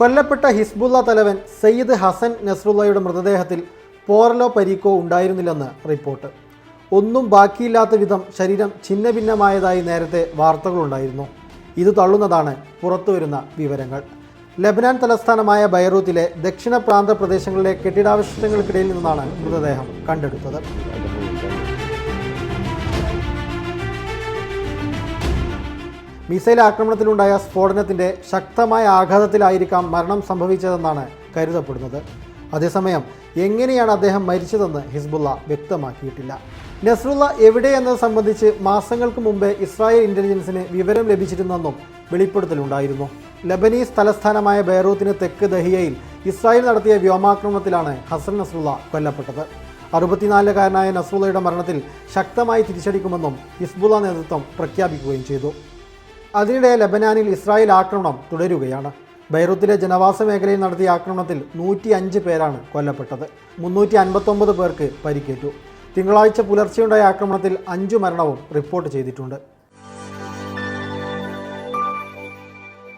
കൊല്ലപ്പെട്ട ഹിസ്ബുല്ല തലവൻ സയ്യിദ് ഹസൻ നസ്രുള്ളയുടെ മൃതദേഹത്തിൽ പോറലോ പരീക്കോ ഉണ്ടായിരുന്നില്ലെന്ന് റിപ്പോർട്ട്. ഒന്നും ബാക്കിയില്ലാത്ത വിധം ശരീരം ഛിന്ന ഭിന്നമായതായി നേരത്തെ വാർത്തകളുണ്ടായിരുന്നു. ഇത് തള്ളുന്നതാണ് പുറത്തുവരുന്ന വിവരങ്ങൾ. ലബനാൻ തലസ്ഥാനമായ ബൈറൂത്തിലെ ദക്ഷിണ പ്രാന്ത പ്രദേശങ്ങളിലെ കെട്ടിടാവശിഷ്ടങ്ങൾക്കിടയിൽ നിന്നാണ് മൃതദേഹം കണ്ടെടുത്തത്. മിസൈൽ ആക്രമണത്തിലുണ്ടായ സ്ഫോടനത്തിന്റെ ശക്തമായ ആഘാതത്തിലായിരിക്കാം മരണം സംഭവിച്ചതെന്നാണ് കരുതപ്പെടുന്നത്. അതേസമയം എങ്ങനെയാണ് അദ്ദേഹം മരിച്ചതെന്ന് ഹിസ്ബുള്ള വ്യക്തമാക്കിയിട്ടില്ല. നസ്രുള്ള എവിടെയെന്നത് സംബന്ധിച്ച് മാസങ്ങൾക്ക് മുമ്പേ ഇസ്രായേൽ ഇന്റലിജൻസിന് വിവരം ലഭിച്ചിരുന്നെന്നും വെളിപ്പെടുത്തലുണ്ടായിരുന്നു. ലബനീസ് തലസ്ഥാനമായ ബെയ്റൂത്തിന് തെക്ക് ദഹിയയിൽ ഇസ്രായേൽ നടത്തിയ വ്യോമാക്രമണത്തിലാണ് ഹസൻ നസ്രുള്ള കൊല്ലപ്പെട്ടത്. അറുപത്തിനാലുകാരനായ നസ്രുള്ളയുടെ മരണത്തിൽ ശക്തമായി തിരിച്ചടിക്കുമെന്നും ഹിസ്ബുള്ള നേതൃത്വം പ്രഖ്യാപിക്കുകയും ചെയ്തു. അതിനിടെ ലബനാനിൽ ഇസ്രായേൽ ആക്രമണം തുടരുകയാണ്. ബൈറൂത്തിലെ ജനവാസ മേഖലയിൽ നടത്തിയ ആക്രമണത്തിൽ നൂറ്റി അഞ്ച് പേരാണ് കൊല്ലപ്പെട്ടത്. മുന്നൂറ്റി അൻപത്തൊമ്പത് പേർക്ക് പരിക്കേറ്റു. തിങ്കളാഴ്ച പുലർച്ചെയുണ്ടായ ആക്രമണത്തിൽ അഞ്ചു മരണവും റിപ്പോർട്ട് ചെയ്തിട്ടുണ്ട്.